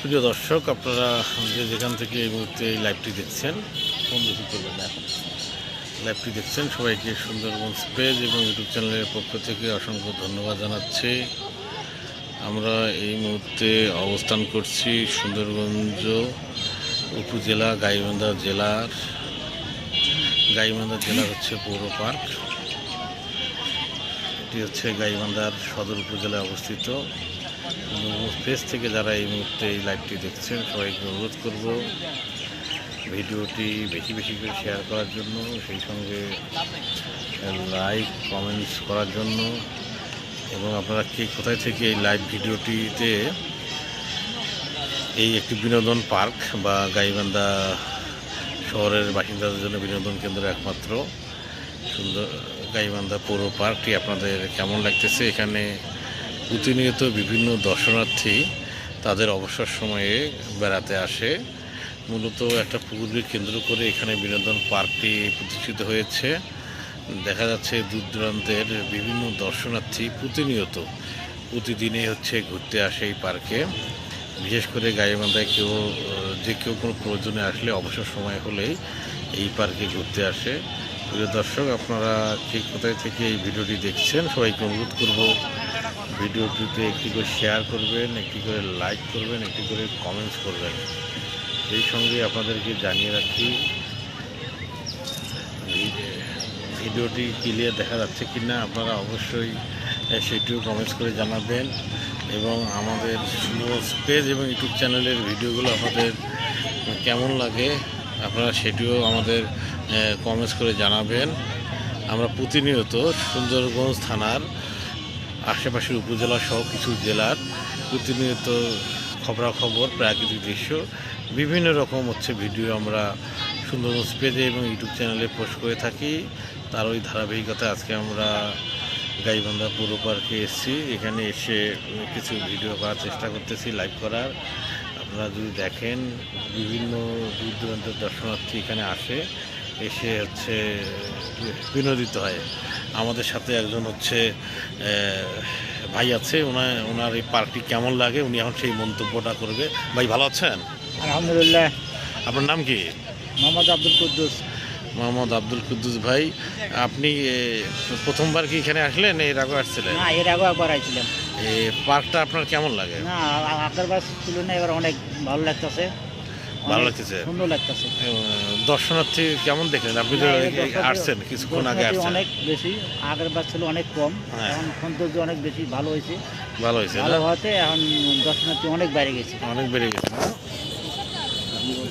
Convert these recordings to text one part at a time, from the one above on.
প্রিয় দর্শক, আপনারা যে যেখান থেকে এই মুহূর্তে এই লাইভটি দেখছেন, ফোন বেশি করবেন এখন লাইভটি দেখছেন, সবাইকে সুন্দরবন পেজ এবং ইউটিউব চ্যানেলের পক্ষ থেকে অসংখ্য ধন্যবাদ জানাচ্ছি। আমরা এই মুহূর্তে অবস্থান করছি সুন্দরগঞ্জ উপজেলা, গাইবান্ধা জেলার। গাইবান্ধা জেলা হচ্ছে পৌর পার্ক। এটি হচ্ছে গাইবান্ধার সদর উপজেলায় অবস্থিত। পেজ থেকে যারা এই মুহূর্তে এই লাইভটি দেখছেন, সবাইকে অনুরোধ করব ভিডিওটি বেশি বেশি করে শেয়ার করার জন্য, সেই সঙ্গে লাইক কমেন্টস করার জন্য। এবং আপনারা কে কোথায় থেকে এই লাইভ ভিডিওটিতে এই একটি বিনোদন পার্ক বা গাইবান্ধা শহরের বাসিন্দাদের জন্য বিনোদন কেন্দ্র একমাত্র, সুন্দর গাইবান্ধা পৌর পার্কটি আপনাদের কেমন লাগতেছে এখানে প্রতিনিয়ত বিভিন্ন দর্শনার্থী তাদের অবসর সময়ে বেড়াতে আসে। মূলত একটা পুকুরকে কেন্দ্র করে এখানে বিনোদন পার্কটি প্রতিষ্ঠিত হয়েছে। দেখা যাচ্ছে দূর দূরান্তের বিভিন্ন দর্শনার্থী প্রতিনিয়ত প্রতিদিনে হচ্ছে ঘুরতে আসে এই পার্কে। বিশেষ করে গাইবান্ধায় কেউ, যে কেউ কোনো প্রয়োজনে আসলে অবসর সময় হলেই এই পার্কে ঘুরতে আসে। প্রিয় দর্শক, আপনারা ঠিক কোথায় থেকে এই ভিডিওটি দেখছেন, সবাইকে অনুরোধ করব ভিডিওটিতে একটি করে শেয়ার করবেন, একটি করে লাইক করবেন, একটি করে কমেন্টস করবেন। সেই সঙ্গে আপনাদেরকে জানিয়ে রাখি, ভিডিওটি ক্লিয়ার দেখা যাচ্ছে কি না আপনারা অবশ্যই সেটিও কমেন্টস করে জানাবেন এবং আমাদের পেজ এবং ইউটিউব চ্যানেলের ভিডিওগুলো আপনাদের কেমন লাগে আপনারা সেটিও আমাদের কমেন্টস করে জানাবেন। আমরা প্রতিনিয়ত সুন্দরগঞ্জ থানার আশেপাশের উপজেলা সহ কিছু জেলার প্রতিনিয়ত খবরাখবর, প্রাকৃতিক দৃশ্য, বিভিন্ন রকম হচ্ছে ভিডিও আমরা সুন্দরবন পেজে এবং ইউটিউব চ্যানেলে পোস্ট করে থাকি। তার ওই ধারাবাহিকতা আজকে আমরা গাইবান্ধা পৌর পার্কে এসেছি। এখানে এসে কিছু ভিডিও করার চেষ্টা করতেছি লাইভ করার। আপনারা যদি দেখেন, বিভিন্ন দূর দূরান্তের দর্শনার্থী এখানে আসে। এসে হচ্ছে বিনোদিত হয়। আমাদের সাথে একজন হচ্ছে ভাই আছে ওনার ওনার এই পার্কটি কেমন লাগে উনি এখন সেই মন্তব্যটা করবে। ভাই ভালো আছেন? আলহামদুলিল্লাহ। আপনার নাম কি? মোহাম্মদ আব্দুল কুদ্দুস। মোহাম্মদ আব্দুল কুদ্দুস ভাই আপনি প্রথমবার কি এখানে আসলেন এর আগে আসছিলেন? না এর আগে একবার আইছিলাম এই পার্কটা আপনার কেমন লাগে? না আগের বার ছিল না এবার অনেক ভালো লাগতেছে। ভালো লাগতেছে? সুন্দর লাগতেছে। দর্শনার্থী কেমন দেখলেন? আপনি তো আসছেন কিছুক্ষণ আগে আসছেন। অনেক বেশি আগের বার ছিল অনেক কম হ্যাঁ। এখন সৌন্দর্য অনেক বেশি ভালো হয়েছে। ভালো হয়েছে ভালো হওয়াতে এখন দর্শনার্থী অনেক বাইরে গেছে। অনেক বেড়ে গেছে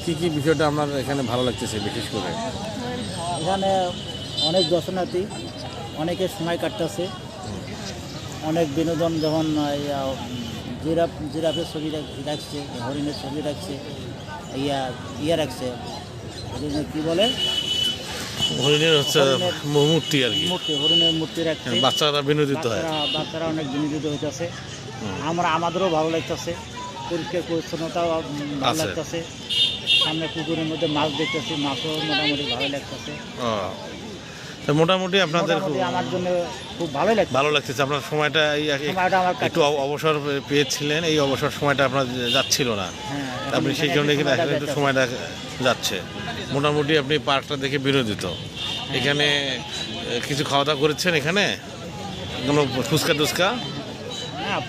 কি কি বিষয়টা আপনার এখানে ভালো লাগতেছে বিশেষ করে? এখানে অনেক দর্শনার্থী অনেকে সময় কাটতেছে। অনেক বিনোদন আহ, জিরাফ জিরাফের ছবি রাখছে হরিণের ছবি রাখছে। ইয়া ইয়া রাখছে কি বলে? হরিণের হচ্ছে মূর্তি আর কি। মূর্তি হরিণের মূর্তি রাখছে। বাচ্চারা বিনোদিত হয়। বাচ্চারা অনেক বিনোদিত হইতেছে। আমরা আমাদেরও ভালো লাগতেছে। পরিষ্কার পরিচ্ছন্নতাও ভালো। লাগতেছে। সামনে পুকুরের মধ্যে মাছ দেখতেছি মাছও মোটামুটি ভালো লাগতেছে। তা মোটামুটি আপনাদের খুব আমার জন্য খুব ভালোই লাগছে। ভালো লাগতেছে। আপনার সময়টা একটু অবসর পেয়েছিলেন এই অবসর সময়টা আপনার যাচ্ছিল না। হ্যাঁ আপনি সেই জন্য এখন একটু সময়টা যাচ্ছে। মোটামুটি আপনি পার্কটা দেখে বিনোদিত এখানে কিছু খাওয়া দাওয়া করেছেন এখানে? কোনো ফুচকা টুচকা? হ্যাঁ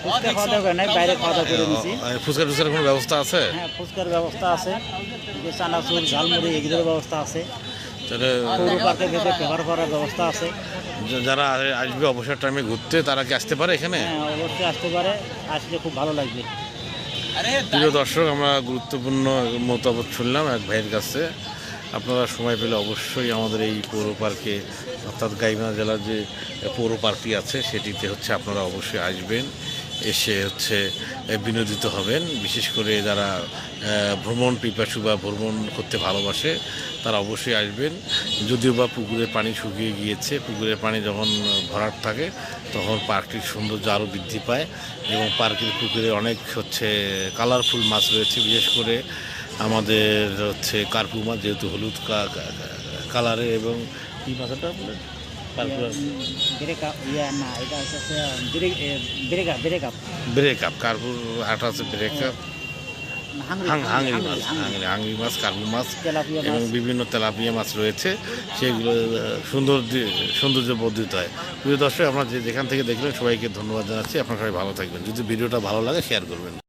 ফুচকা টুচকার কোনো ব্যবস্থা আছে? হ্যাঁ ফুচকার ব্যবস্থা আছে। চানাচুর ঝালমুড়ি এগুলোর ব্যবস্থা আছে। তাহলে পৌর পার্কের ব্যবহার করার ব্যবস্থা আছে। যারা আসবে অবসর টাইমে ঘুরতে তারা কি আসতে পারে এখানে? হ্যাঁ অবশ্যই আসতে পারে। আসলে খুব ভালো লাগবে। প্রিয় দর্শক আমরা গুরুত্বপূর্ণ মতামত শুনলাম এক ভাইয়ের কাছে। আপনারা সময় পেলে অবশ্যই আমাদের এই পৌর পার্কে অর্থাৎ গাইবান্ধা জেলার যে পৌর পার্কটি আছে সেটিতে হচ্ছে আপনারা অবশ্যই আসবেন। এসে হচ্ছে বিনোদিত হবেন। বিশেষ করে যারা ভ্রমণ পিপাসু বা ভ্রমণ করতে ভালোবাসে, তারা অবশ্যই আসবেন। যদিও বা পুকুরের পানি শুকিয়ে গিয়েছে, পুকুরের পানি যখন ভরাট থাকে, তখন পার্কটির সৌন্দর্য আরও বৃদ্ধি পায় এবং পার্কের পুকুরে অনেক হচ্ছে কালারফুল মাছ রয়েছে। বিশেষ করে আমাদের হচ্ছে কার্পু মাছ, যেহেতু হলুদ কালারে এবং কী মাছটা ব্রেক আপ ইয়া না এটা হচ্ছে break break up break up breakup কার্পুর আটা আছে ব্রেকআপ হাংরি হাংরি মাছ হাংরি হাংরি মাছ কার্পু মাছ এবং বিভিন্ন তেলাপিয়া মাছ রয়েছে সেগুলো সুন্দর সৌন্দর্য বর্ধিত হয় প্রিয় দর্শক আপনারা যেখান থেকে দেখলেন সবাইকে ধন্যবাদ জানাচ্ছি আপনারা সবাই ভালো থাকবেন যদি ভিডিওটা ভালো লাগে শেয়ার করবেন